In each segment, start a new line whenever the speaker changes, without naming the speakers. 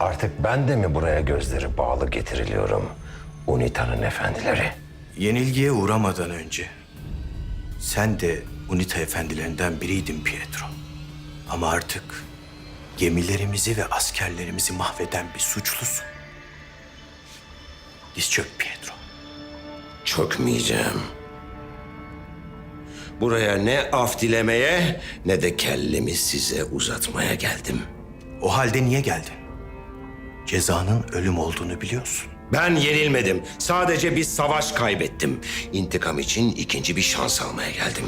Artık ben de mi buraya gözleri bağlı getiriliyorum? Unita'nın efendileri.
Yenilgiye uğramadan önce sen de UNITA efendilerinden biriydin Pietro. Ama artık gemilerimizi ve askerlerimizi mahveden bir suçlusun. Diz çök Pietro.
Çökmeyeceğim. Buraya ne af dilemeye ne de kellemi size uzatmaya geldim.
O halde niye geldin? Cezanın ölüm olduğunu biliyorsun.
Ben yenilmedim. Sadece bir savaş kaybettim. İntikam için ikinci bir şans almaya geldim.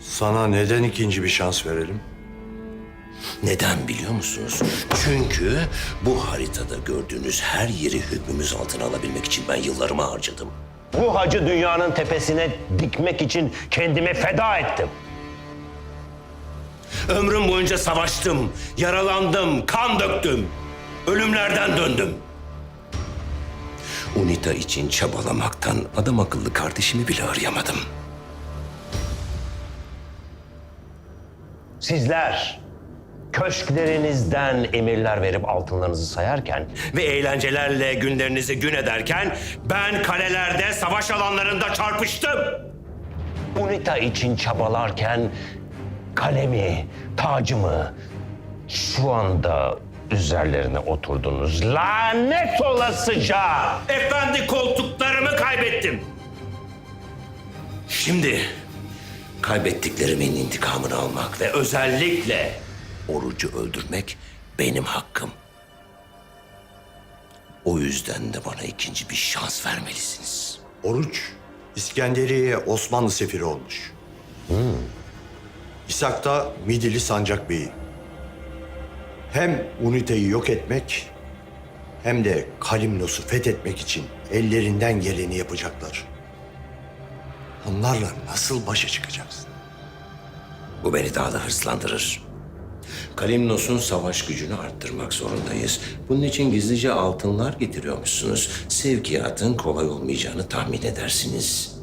Sana neden ikinci bir şans verelim?
Neden biliyor musunuz? Çünkü bu haritada gördüğünüz her yeri hükmümüz altına alabilmek için ben yıllarımı harcadım. Bu hacı dünyanın tepesine dikmek için kendimi feda ettim. Ömrüm boyunca savaştım, yaralandım, kan döktüm. Ölümlerden döndüm. Unita için çabalamaktan adam akıllı kardeşimi bile arayamadım. Sizler köşklerinizden emirler verip altınlarınızı sayarken ve eğlencelerle günlerinizi gün ederken ben kalelerde, savaş alanlarında çarpıştım. Unita için çabalarken kalemi, tacımı şu anda üzerlerine oturdunuz. Lanet olasıca! Efendi koltuklarımı kaybettim. Şimdi kaybettiklerimin intikamını almak ve özellikle orucu öldürmek benim hakkım. O yüzden de bana ikinci bir şans vermelisiniz.
Oruç, İskenderiye'ye Osmanlı sefiri olmuş. İshak da Midilli Sancak Bey'i. Hem Unite'yi yok etmek hem de Kalimnos'u fethetmek için ellerinden geleni yapacaklar. Onlarla nasıl başa çıkacaksın?
Bu beni daha da hırslandırır. Kalimnos'un savaş gücünü arttırmak zorundayız. Bunun için gizlice altınlar getiriyormuşsunuz. Sevkiyatın kolay olmayacağını tahmin edersiniz.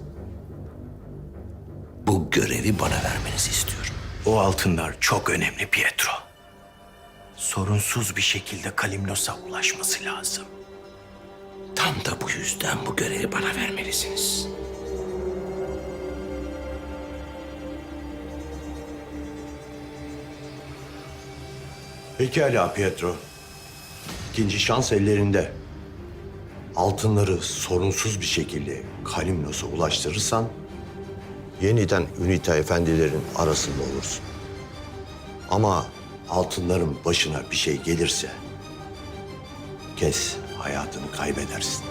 Bu görevi bana vermenizi istiyorum.
O altınlar çok önemli Pietro. Sorunsuz bir şekilde Kalimnos'a ulaşması lazım.
Tam da bu yüzden bu görevi bana vermelisiniz.
Pekala Pietro. İkinci şans ellerinde. Altınları sorunsuz bir şekilde Kalimnos'a ulaştırırsan... ...yeniden Ünite efendilerin arasında olursun. Ama altınların başına bir şey gelirse... ...kes hayatını kaybedersin.